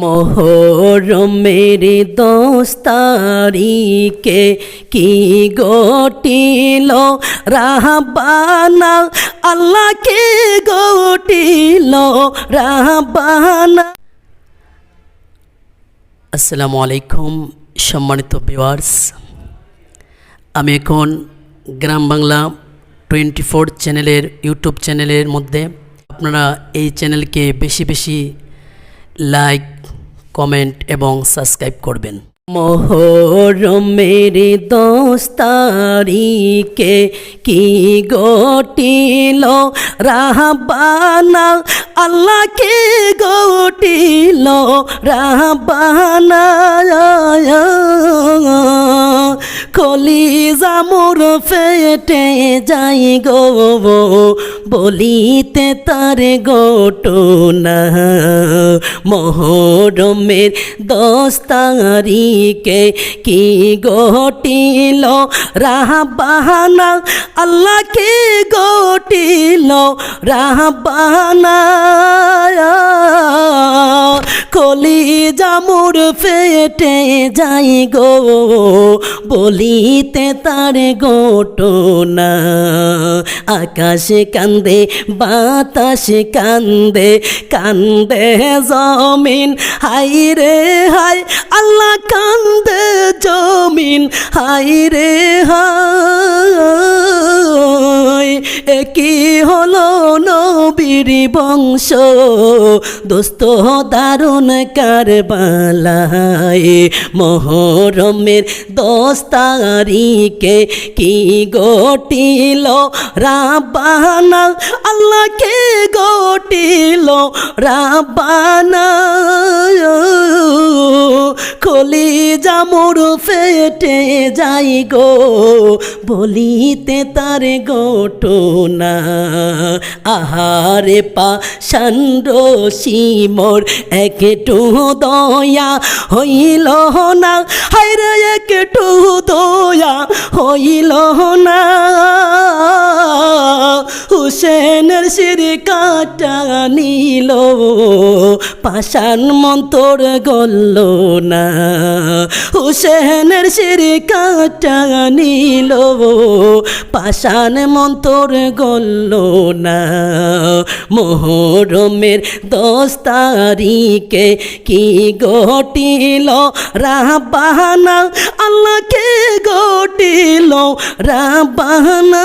মোহরমের দোষ তারিকে কি গটিল? রাহবানা আল্লাহ কি গটিল। রাহবানা। আসসালামু আলাইকুম, সম্মানিত ভিউয়ার্স আমি এখন গ্রাম বাংলা টোয়েন্টি ফোর চ্যানেলের ইউটিউব চ্যানেলের মধ্যে। আপনারা এই চ্যানেলকে বেশি বেশি লাইক কমেন্ট এবং সাবস্ক্রাইব করবেন। মোহরমের দশ তারিখে কি গটিল রাহবানা আল্লাহ কি গটিল রাহবানা কলি জামুর ফেটে যাই গো। বলিতে তার গোটনা মোহরমের দশ তারিকে কি গটিল রাহবানা আল্লাহ গটিল রাহবানা কলি জামুর ফেটে যাই গো, বলিতে তার গোটনা আকাশে কান্দে, বাতাস কান্দে কান্দে জমিন। হাই রে হাই, আল্লাহ কান্দে জমিন। হাই রে হাই একই হলো নবীর বংশ দোস্ত দারুণ কারবালায়। মোহরমের দশ তারিখে কি গটিল রাবানা আল্লাহকে গটিল রাবানা কলি জামুর ফেটে যাই গো। বলিতে তার গোটনা আহারে পা সান্ড সিমোর একটু দয়া হইল না। হাইরে একটু দয়া হইল না। হুসেনের সির কাটা নিল। পাশান মন্তর গল্ল না। হুসেনের সির কাটা নিল। পাশান মন্তর গল্ল না। মোহরমের দশ তারিখে কি গটিল রাবাহানা আল্লাহকে গটিল রাবাহানা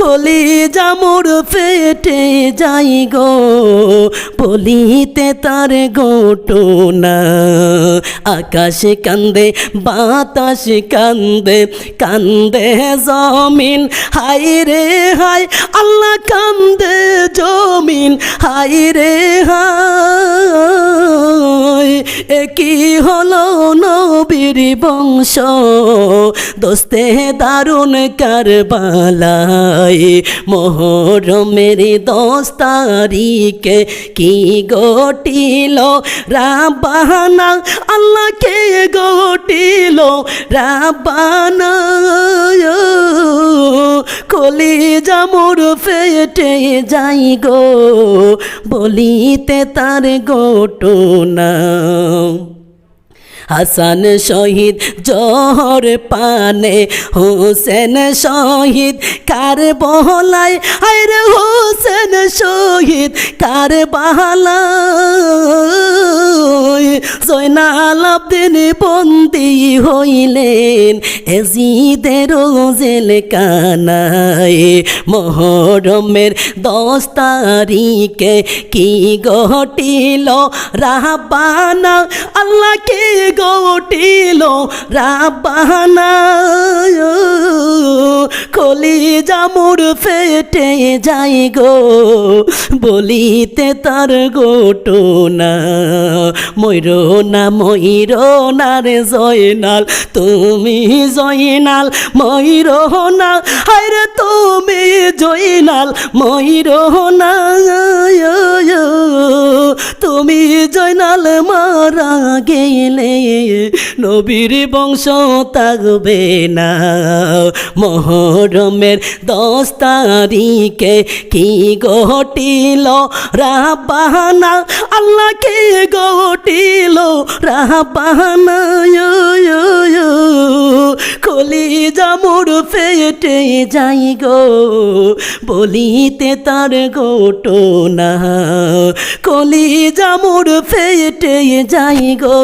কলি জামুর ফেটে যাই গো, বলিতে তার গোটনা আকাশ কান্দে, বাতাস কান্দে কান্দে জমিন হাই রে হাই আল্লাহ কান্দে জমিন হাই রে হাই একই হলো নবীর বংশ? দোস্তে দারুণ কারবালায়। মোহরমের দশ তারিখে কি গটিল রাবানা আল্লাহকে গটিল রাবানা কলি জামুর ফেটে যাই গো। বলিতে তার গোটনা হাসান শহীদ জহর পানে হোসেন শহীদ কার বহলায় আরে হোসেন শহীদ কার বাহালায় জয়নাল আব্দিন বন্দি হইলেন এজিদের জেল কানায় মহরমের দশ তারিখে কি ঘটিল? রাহবানা আল্লাহকে রাবানা কলি জামুর ফেটে যাই গো, বলিতে তার গোটনা ময়ূর না ময়ূর না রে জয়নাল, তুমি জয়নাল, ময়ূর না হায়রে তুমি জয়নাল, ময়ূর না মারা গেলে নবীর বংশ থাকবে না। মহরমের দশ তারিখে কি ঘটিল রাবাহানা আল্লাহকে ঘটিল রাবাহানা কলি জামুর পেটে যাই গো, বলিতে তার গোটো না। কলি জামুর পেটে যাই গো,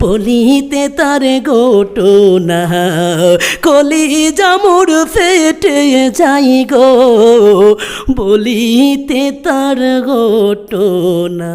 বলিতে তার গোটো না। কলি জামুর পেটে যাই গো, বলিতে তার গোটো না।